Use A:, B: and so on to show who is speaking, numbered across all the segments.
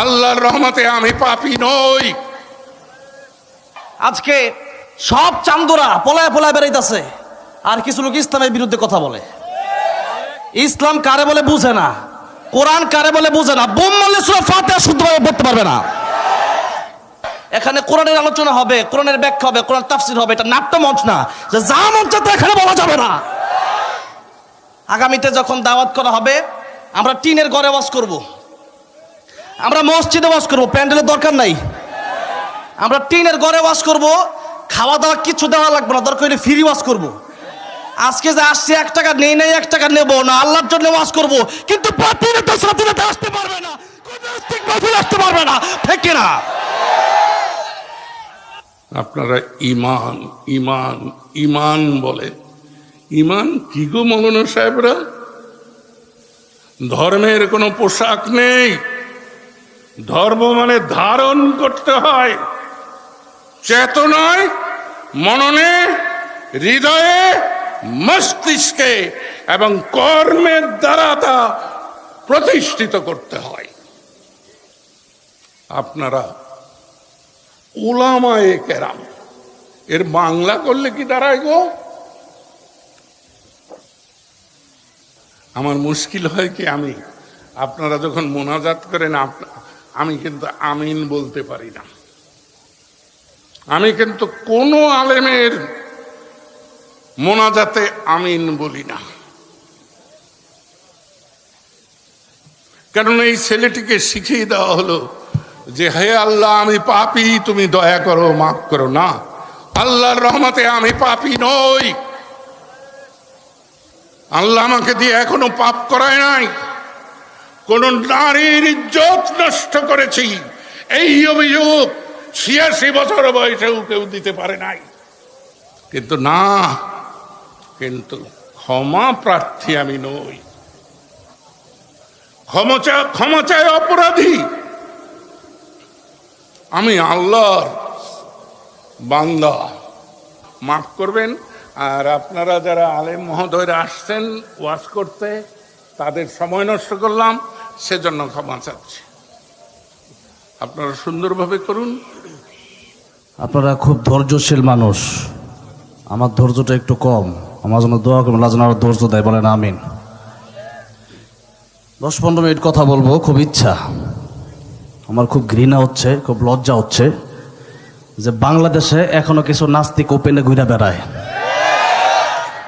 A: আল্লাহর রহমতে আমি পাপি নই।
B: আজকে সব চান্দুরা পলায় পলায় বেড়াইতেছে। আর কিছু লোক ইসলামের বিরুদ্ধে কথা বলে। ইসলাম কারে বলে বুঝে না? কোরআন কারে বলে বুঝে না? বোম মারলে সুরা ফাতিহা শুদ্ধভাবে পড়তে পারবে না। এখানে কোরআনের আলোচনা হবে, কোরআনের ব্যাখ্যা হবে, কোরআন তাফসির হবে, এটা নাট্য মঞ্চ না। যে যা মঞ্চ তা এখানে বলা যাবে না। আগামীতে যখন দাওয়াত করা হবে, আমরা টিনের ঘরে ওয়াজ করব। আমরা মসজিদে ওয়াজ করব, প্যান্ডেলের দরকার নাই। আমরা টিনের ঘরে ওয়াজ করব, খাওয়া দাওয়া কিছু দেওয়া লাগবে না, দরকার হলে ফ্রি ওয়াজ করব। আজকে যে আসছে এক টাকা, নেই নেই এক টাকা নেব না, আল্লাহর জন্য ওয়াজ করব, কিন্তু বাতিলে তো সাথে আসতে পারবে না। আসতে পারবে না, ঠিক না
A: আপনারা ইমান ইমান ইমান বলে। ইমান কি গো মৌলানা সাহেবরা? ধর্মের কোনো পোশাক নেই। ধর্ম মানে ধারণ করতে হয়। চেতনায়, মননে, হৃদয়ে, মস্তিষ্কে এবং কর্মের দ্বারা তা প্রতিষ্ঠিত করতে হয়। আপনারা ওলামায়ে কেরাম, এর বাংলা করলে কি দাঁড়ায় গো? আমার মুশকিল হয় কি আমি? আপনারা যখন মোনাজাত করেন আপ- আমি কিন্তু আমিন বলতে পারি না। আমি কিন্তু কোনো আলেমের মোনাজাতে আমিন বলি না। কারণ এই ছেলেটিকে শিখিয়ে দেওয়া হলো যে, হে আল্লাহ, আমি পাপি, তুমি দয়া করো, মাফ করো না। আল্লাহর রহমতে আমি পাপি নই। আল্লাহ আমাকে দিয়ে এখনও পাপ করায় নাই। কোন নারীর ইজ্জত নষ্ট করেছি। এই অভিযোগ ছিয়াশি বছর বয়সেও কেউ দিতে পারে নাই। কিন্তু না, কিন্তু ক্ষমা প্রার্থী আমি নই। ক্ষমা চা- ক্ষমা চায় অপরাধী। আমি আল্লাহর বান্দা। মাফ করবেন, আর আপনারা যারা আলেম মহোদয়রা আসছেন ওয়াজ করতে, তাদের সময় নষ্ট করলাম। সেজন্য ক্ষমা চাচ্ছি। আপনারা সুন্দরভাবে করুন।
B: আপনারা খুব ধৈর্যশীল মানুষ। আমার ধৈর্যটা একটু কম। আমার জন্য দোয়া আল্লাহ যেন আরও ধৈর্য দেয়। বলেন আমিন। দশ পনেরো মিনিট কথা বলব, খুব ইচ্ছা। আমার খুব ঘৃণা হচ্ছে, খুব লজ্জা হচ্ছে যে বাংলাদেশে এখনও কিছু নাস্তিক ওপেনে ঘুরে বেড়ায়।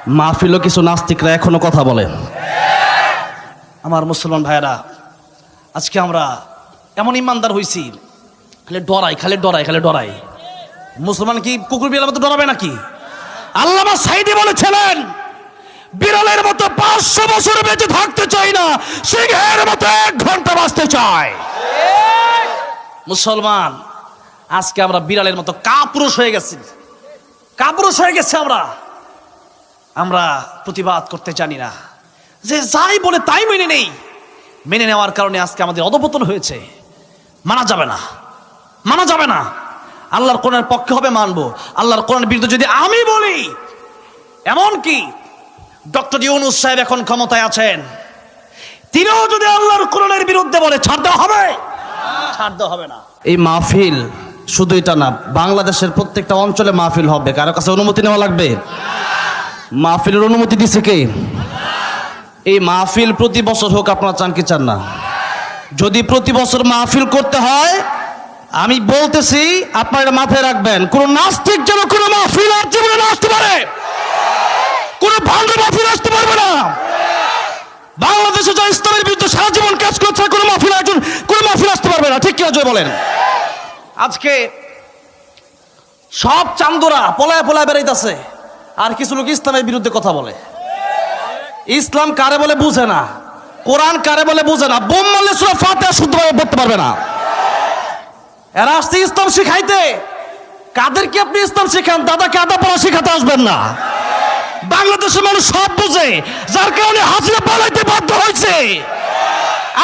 B: মাহফিলও কিছু নাস্তিকরা এখনও কথা বলে। আমার মুসলমান ভাইয়েরা আজকে আমরা এমন ইমানদার হইছি, খালি ডরাই খালি ডরাই খালি ডরাই। মুসলমান কি কুকুর বিড়ালের মতো ডরাবে নাকি? আল্লামা সাইদি বলেছিলেন, বিড়ালের মতো পাঁচশো বছর বেঁচে থাকতে চাই না, সিংহের মতো এক ঘণ্টা বাঁচতে চায়। মুসলমান, আজকে আমরা বিড়ালের মতো কাপুরুষ হয়ে গেছি। কাপুরুষ হয়ে গেছে আমরা। আমরা প্রতিবাদ করতে জানি না। যে যাই বলে তাই মেনে নেই। মেনে নেওয়ার কারণে আজকে আমাদের অধপতন হয়েছে। মানা যাবে না। মানা যাবে না। আল্লাহর কোরআনের পক্ষে হবে মানবো। আল্লাহর কোরআনের বিরুদ্ধে যদি আমি বলি, এমন কি? ডক্টর ইউনুস সাহেব এখন ক্ষমতায় আছেন। তিনিও যদি আল্লাহর কোরআনের বিরুদ্ধে বলে, ছাড় দেওয়া হবে? ছাড় দেওয়া হবে না। এই মাহফিল শুধু এটা না, বাংলাদেশের প্রত্যেকটা অঞ্চলে মাহফিল হবে। কারও কাছে অনুমতি নেওয়া লাগবে? মাহফিলের অনুমতি দিছে কে? এই মাহফিল প্রতি বছর হোক, আপনারা চান কি চান না? যদি প্রতি বছর মাহফিল করতে হয়, আমি বলতেছি, আপনারা মাথায় রাখবেন, কোন নাস্তিক যেন কোনো মাহফিল আর জীবনে আসতে পারে। কোন ভালো মাহফিল আসতে পারবে না। বাংলাদেশে যা ইসলামের বিরুদ্ধে সারা জীবন কাজ করছে, কোনো মাহফিল একজন কোনো মাহফিল আসতে পারবে না। ঠিক কি জয় বলেন। আজকে সব চান্দুরা পলায় পলায় বেড়াইতেছে, আর কিছু লোক ইসলামের বিরুদ্ধে কথা বলে। ইসলাম কারে বলে বুঝে না? কোরআন কারে বলে বুঝে না? বোম মারলে সুরা ফাতিহা শুদ্ধভাবে পড়তে পারবে না। এরা আসছে ইসলাম শিখাইতে। কাদেরকে আপনি ইসলাম শেখান? দাদাকে আদা পড়া শিখাতে আসবেন না। বাংলাদেশের মানুষ সব বুঝে, যার কারণে হাসিনা পালাইতে বাধ্য হয়েছে।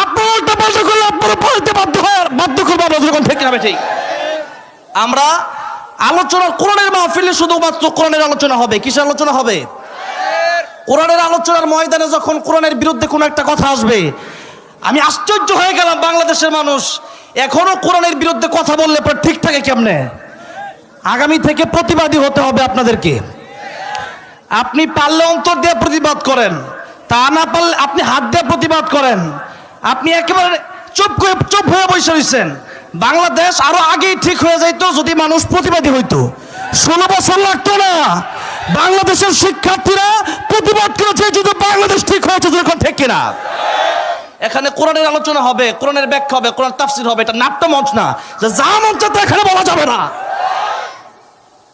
B: আপনি উল্টা পাল্টা করলে আপনারা পালাইতে বাধ্য বাধ্য করব আমরা যখন ঠিক ঠিক। আমরা আলোচনা কোরআনের মাহফিলে শুধুমাত্র কোরআনের আলোচনা হবে। কিসের আলোচনা হবে? কোরআনের আলোচনার ময়দানে যখন কোরআনের বিরুদ্ধে কোনো একটা কথা আসবে, আমি আশ্চর্য হয়ে গেলাম বাংলাদেশের মানুষ। এখনও কোরআনের বিরুদ্ধে কথা বললে পর ঠিক থাকে কেমনে? আগামী থেকে প্রতিবাদী হতে হবে আপনাদেরকে। আপনি পারলে অন্তর দিয়ে প্রতিবাদ করেন, তা না পারলে আপনি হাত দিয়ে প্রতিবাদ করেন। আপনি একেবারে চুপ করে, চুপ হয়ে বসে রয়েছেন বাংলাদেশ আরও আগেই ঠিক হয়ে যাইতো যদি মানুষ প্রতিবাদী হইতো। ষোলো বছর লাগতো না। বাংলাদেশের শিক্ষার্থীরা প্রতিবাদ করেছে যদি বাংলাদেশ ঠিক হয়েছে যখন ঠিক কিনা? এখানে কোরআনের আলোচনা হবে, কোরআনের ব্যাখ্যা হবে, কোরআন তাফসির হবে, এটা নাট্য মঞ্চ না। যে যা মঞ্চ তো এখানে বলা যাবে না।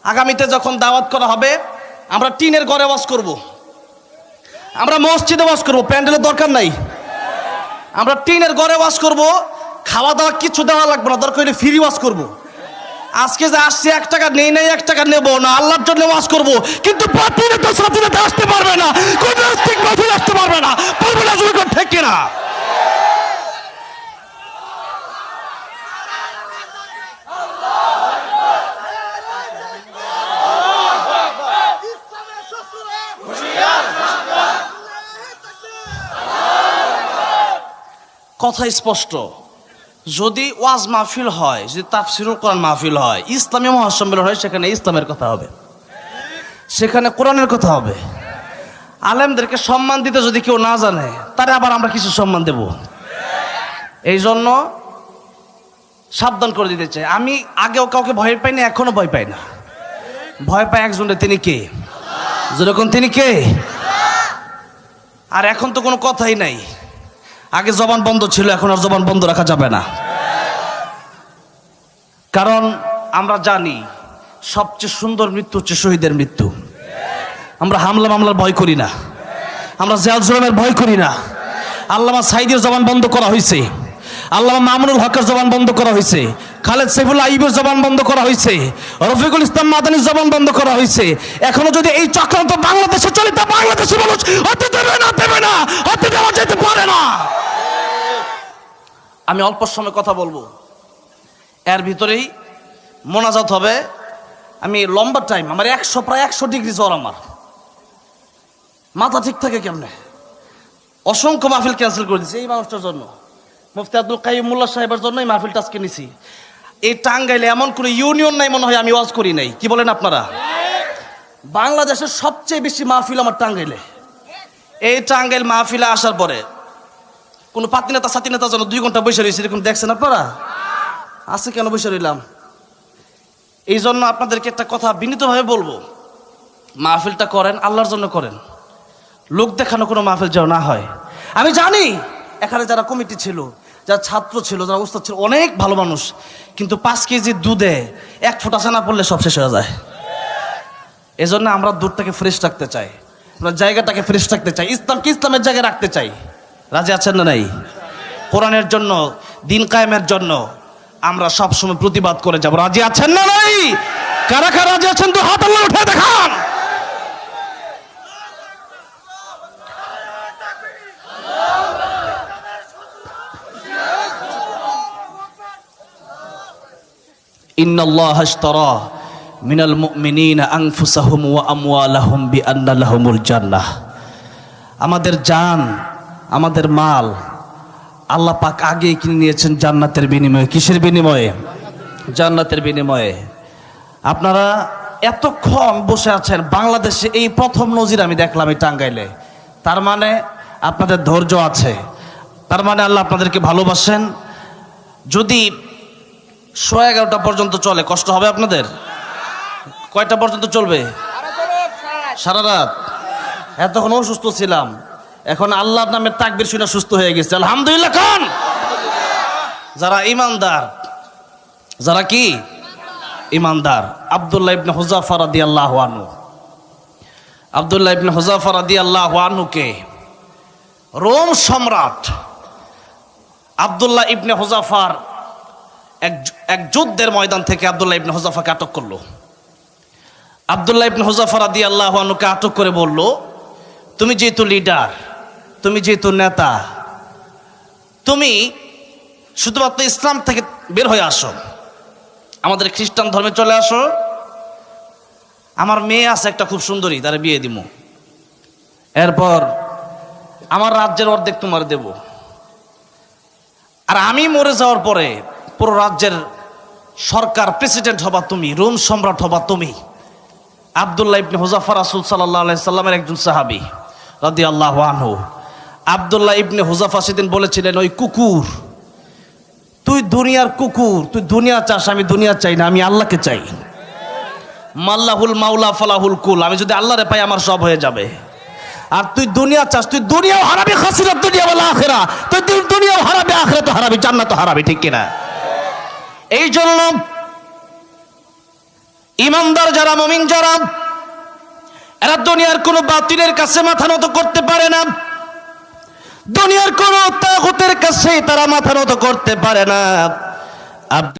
B: আগামীতে যখন দাওয়াত করা হবে, আমরা টিনের ঘরে ওয়াজ করব। আমরা মসজিদে ওয়াজ করব, প্যান্ডেলের দরকার নাই। আমরা টিনের ঘরে ওয়াজ করব খাওয়া দাওয়া কিছু দেওয়া লাগবে না, দরকার হলে ফ্রি ওয়াজ করব। আজকে যে আসছে, এক টাকা নেই নেই, এক টাকা নেব না। আল্লাহর জন্য ওয়াজ করব। কিন্তু বাতিলে তো সাথীতে আসতে পারবে না। কোন রাস্তিক বাতিল আসতে পারবে না। পারবে না জুড়ে ঠিক কিনা? কথা স্পষ্ট। যদি ওয়াজ মাহফিল হয়, যদি তাফসিরুল কোরআন মাহফিল হয়, ইসলামী মহাসম্মেলন হয়, সেখানে ইসলামের কথা হবে। সেখানে কোরআনের কথা হবে। আলেমদেরকে সম্মান দিতে যদি কেউ না জানে, তারে আবার আমরা কিছু সম্মান দেব। এই জন্য সাবধান করে দিতে চাই। আমি আগেও কাউকে ভয় পাই না এখনও ভয় পাই না। ভয় পাই একজনের, তিনি কে? যেরকম তিনি কে? আর এখন তো কোনো কথাই নাই। আগে জবান বন্ধ ছিল, এখন আর জবান বন্ধ রাখা যাবে না। কারণ আমরা জানি সবচেয়ে সুন্দর মৃত্যু হচ্ছে শহীদের মৃত্যু। আমরা হামলা মামলার ভয় করি না। আমরা জেল জুলমের ভয় করি না। আল্লামা সাইদের জবান বন্ধ করা হয়েছে। আল্লামা মামুনুল হকের জবান বন্ধ করা হয়েছে। খালেদ সাইফুল্লাহ আইবের জবান বন্ধ করা হয়েছে। রফিকুল ইসলাম মাদানির জবান বন্ধ করা হয়েছে। এখনও যদি এই চক্রান্ত বাংলাদেশে চলে, তা বাংলাদেশে মানুষ হতে দেবে না দেবে না, হতে দেওয়া যেতে পারে না। আমি অল্প সময় কথা বলব। এর ভিতরেই মোনাজাত হবে। আমি লম্বা টাইম আমার একশো, প্রায় একশো ডিগ্রি জ্বর আমার। মাথা ঠিক থাকে কেমনে? অসংখ্য মাহফিল ক্যান্সেল করে দিয়েছি এই মানুষটার জন্য। মুফতি আব্দুল কাইম মোল্লা সাহেবের জন্য এই মাহফিলটা আজকে নিছি। এই টাঙ্গাইলে এমন কোনো ইউনিয়ন নাই মনে হয় আমি ওয়াজ করি নাই। কি বলেন আপনারা? বাংলাদেশের সবচেয়ে বেশি মাহফিল আমার টাঙ্গাইলে। এই টাঙ্গাইল মাহফিলে আসার পরে কোনো পাতি নেতা সাথী নেতা যেন দুই ঘণ্টা বসে রয়েছে, এরকম দেখছেন আপনারা? আছে কেন বসে রইলাম? এই জন্য আপনাদেরকে একটা কথা বিনীতভাবে বলব। মাহফিলটা করেন, আল্লাহর জন্য করেন। লোক দেখানো কোনো মাহফিল যেন না হয়। আমি জানি, এখানে যারা কমিটি ছিল, যারা ছাত্র ছিল, যারা উস্তাদ ছিল, অনেক ভালো মানুষ। কিন্তু পাঁচ কেজি দুধে এক ফোঁটা না পড়লে সব শেষ হয়ে যায়। এজন্য আমরা দুধটাকে ফ্রেশ রাখতে চাই। আমরা জায়গাটাকে ফ্রেশ রাখতে চাই। ইসলামকে ইসলামের জায়গায় রাখতে চাই। রাজি আছেন না নাই? কোরআনের জন্য, দিন কায়েমের জন্য আমরা সবসময় প্রতিবাদ করে যাব। রাজি আছেন না নাই? কারা কারা রাজি আছেন তো হাত আল্লাহ উঠে দেখান। ইন্নাল্লাহ হাশতারা মিনাল মুমিনিনা আনফুসাহুম ওয়া আমওয়ালাহুম বিআন্না লাহুমুল জান্নাহ। আমাদের জান আমাদের মাল আল্লাহ পাক আগে কিনে নিয়েছেন জান্নাতের বিনিময়ে। কিসের বিনিময়ে? জান্নাতের বিনিময়ে। আপনারা এতক্ষণ বসে আছেন, বাংলাদেশে এই প্রথম নজির আমি দেখলাম এই টাঙ্গাইলে। তার মানে আপনাদের ধৈর্য আছে। তার মানে আল্লাহ আপনাদেরকে ভালোবাসেন। যদি সোয়া এগারোটা পর্যন্ত চলে, কষ্ট হবে আপনাদের? কয়টা পর্যন্ত চলবে? সারা রাত। এতক্ষণ অসুস্থ ছিলাম। এখন আল্লাহর নামের তাকবির শুনে সুস্থ হয়ে গেছে। আলহামদুলিল্লাহ খান! যারা ইমানদার যারা কি? ইমানদার আব্দুল্লাহ ইবনে হুজাফা রাদিয়াল্লাহু আনহু। আব্দুল্লাহ ইবনে হুজাফা রাদিয়াল্লাহু আনহুকে রোম সম্রাট আব্দুল্লাহ ইবনে হুজাফার এক এক যুদ্ধের ময়দান থেকে আব্দুল্লাহ ইবনে হুজাফাকে আটক করল। আব্দুল্লাহ ইবনে হুজাফা রাদিয়াল্লাহু আনহুকে আটক করে বলল, তুমি যেহেতু লিডার তুমি যেহেতু নেতা, তুমি শুধুমাত্র ইসলাম থেকে বের হয়ে আসো। আমাদের খ্রিস্টান ধর্মে চলে আসো। আমার মেয়ে আছে একটা খুব সুন্দরী, তারা বিয়ে দিব এরপর আমার রাজ্যের অর্ধেক তোমার দেব। আর আমি মরে যাওয়ার পরে পুরো রাজ্যের সরকার প্রেসিডেন্ট হবা তুমি, রোম সম্রাট হবা তুমি। আবদুল্লাহ ইবনে হুজাফা রাসূল আলাইহি সাল্লামের একজন সাহাবী, রাদিয়াল্লাহু আনহু। আবদুল্লাহ ইবনে হুজাফা সেদিন বলেছিলেন, ওই কুকুর, তুই দুনিয়ার কুকুর, তুই দুনিয়া চাস, আমি দুনিয়া চাই না, আমি আল্লাহকে চাই। মাল্লাহুল মাওলা ফালাহুল কুল, আমি যদি আল্লাহরে পাই আমার সব হয়ে যাবে। আর তুই দুনিয়া চাস, তুই দুনিয়াও হারাবি, খাসিরাত দুনিয়া বলা আখেরা। তুই দুনিয়াও হারাবি আখেরা তো হারাবি, জান্নাত হারাবি, ঠিক কিনা? এই জন্য ইমানদার যারা, মমিন যারা, এরা দুনিয়ার কোনো বাতিলের কাছে মাথা নত করতে পারে না। দুনিয়ার কোন তাগুতের কাছে তারা মাথা নত করতে পারে না।